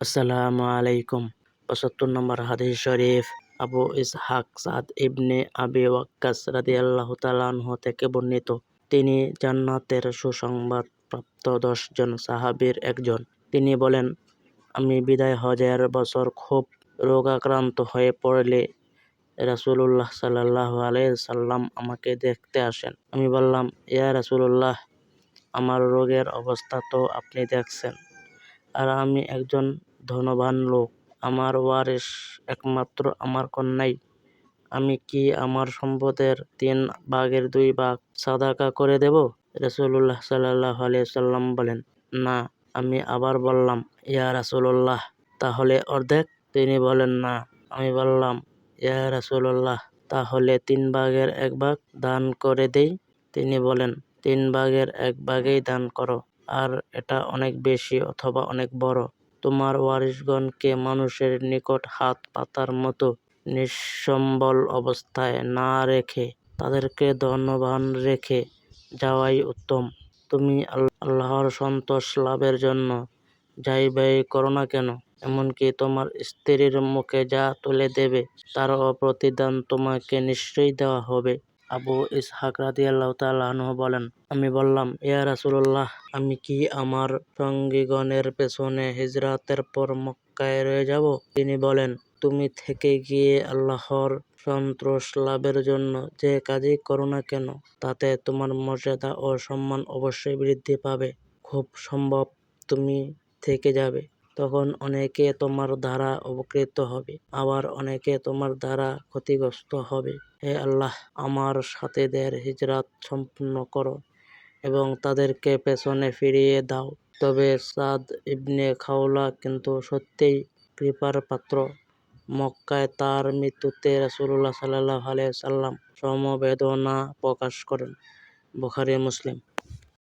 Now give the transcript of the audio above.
আসসালামু আলাইকুম। পঁচাত্তর নম্বর হাদিস শরীফ, আবু ইসহাক সাদ ইবনে আবি ওয়াক্কাস রাদিয়াল্লাহু তাআলা আনহু থেকে বর্ণিত। তিনি জান্নাতের সুসংবাদ প্রাপ্ত দশ জন সাহাবীর একজন। তিনি বলেন, আমি বিদায় হজের বছর খুব রোগাক্রান্ত হয়ে পড়লে রাসূলুল্লাহ আলাইহি সাল্লাম আমাকে দেখতে আসেন। আমি বললাম, ইয়া রাসূলুল্লাহ, আমার রোগের অবস্থা তো আপনি দেখছেন। আর আমি একজন ধনবান লোক, আমার ওয়ারিস একমাত্র আমার কন্যাই। আমি কি আমার সম্পদের তিন ভাগের দুই ভাগ সাদাকা করে দেব? রাসূলুল্লাহ সাল্লাল্লাহু আলাইহি সাল্লাম বলেন, না, আমি আবার বললাম, ইয়া রাসূলুল্লাহ। তাহলে অর্ধেক? তিনি বলেন, না, আমি বললাম, ইয়া রাসূলুল্লাহ, তাহলে তিন ভাগের এক ভাগ দান করে দেই। তিনি বলেন, তিন ভাগের এক ভাগেই দান করো, আর এটা অনেক বেশি অথবা অনেক বড়। তোমার ওয়ারিসগণকে মানুষের নিকট হাত পাতার মতো নিঃসম্বল অবস্থায় না রেখে, তাদেরকে ধনবান রেখে যাওয়াই উত্তম। তুমি আল্লাহর সন্তোষ লাভের জন্য যাই ব্যয় করো না কেন? এমনকি তোমার স্ত্রীর মুখে যা তুলে দেবে তারও প্রতিদান তোমাকে নিশ্চয়ই দেওয়া হবে। আবু ইসহাক রাদিয়াল্লাহু বলেন, আমি বললাম, ইয়া রাসূলুল্লাহ, আমি কি আমার সঙ্গীগণের পেছনে হিজরাতের পর মক্কায় রয়ে যাব? তিনি বলেন, তুমি থেকে গিয়ে আল্লাহর সন্তোষ লাভের জন্য যে কাজই করো না কেন, তাতে তোমার মর্যাদা ও সম্মান অবশ্যই বৃদ্ধি পাবে। খুব সম্ভব তুমি থেকে যাবে। তখন অনেকে তোমার দ্বারা উপকৃত হবে, আবার অনেকে তোমার দ্বারা ক্ষতিগ্রস্ত হবে। হে আল্লাহ, আমার সাথীদের হিজরাত সম্পূর্ণ করো এবং তাদেরকে পেছনে ফিরিয়ে দাও। তবে সাদ ইবনে খাওলা কিন্তু সত্যিই কৃপার পাত্র। মক্কায় তার মৃত্যুতে রাসূলুল্লাহ সাল্লাল্লাহু আলাইহি সাল্লাম সমবেদনা প্রকাশ করেন। বুখারী, মুসলিম।